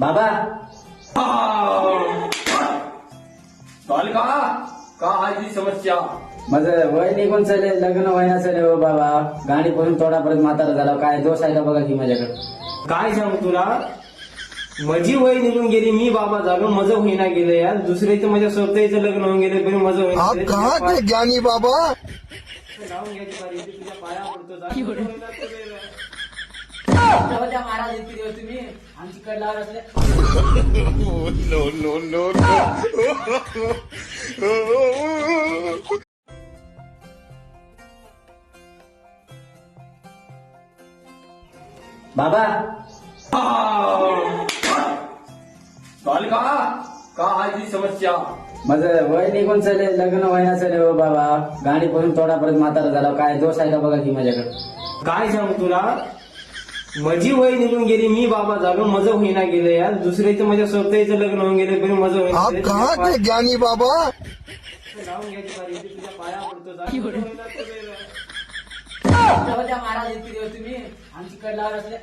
बाबा. बालका का आजी समस्या? माझं वय निघून चालेल लग्न व्हायना चालेल हो बाबा. गाणी पडून तोडापर्यंत म्हातारा झाला. काय दोष आहे का बघा की माझ्याकडे? काय सांगू तुला? माझी वय निघून गेली मी बाबा झालो माझं होईना गेलं यार. दुसऱ्याचं माझ्या स्वतःचं लग्न होऊन गेले पण माझं होईना के ज्ञानी बाबा? लावून घ्यायची तुझ्या पाया पडतो. जा. महाराज इतके दिवस तुम्ही. आमची कड लावत असले. बाबा. बालका का समस्या? माझं वय निघून चालेल लग्न व्हायना चालेल हो बाबा. गाणी पडून तोडापर्यंत म्हातारा झाला. काय दोष आहे का बघा की माझ्याकडे? काय सांगू तुला? माझी वय निघून गेली मी बाबा झालो माझं होईना गेलं यार दुसऱ्याचं माझ्या स्वतःचं लग्न होऊन गेले पण होईना आप. कहाँ के ज्ञानी बाबा लावून घ्यायची बारी तुझ्या पाया पडतो जा. महाराज तुम्ही आमची कड लावत असले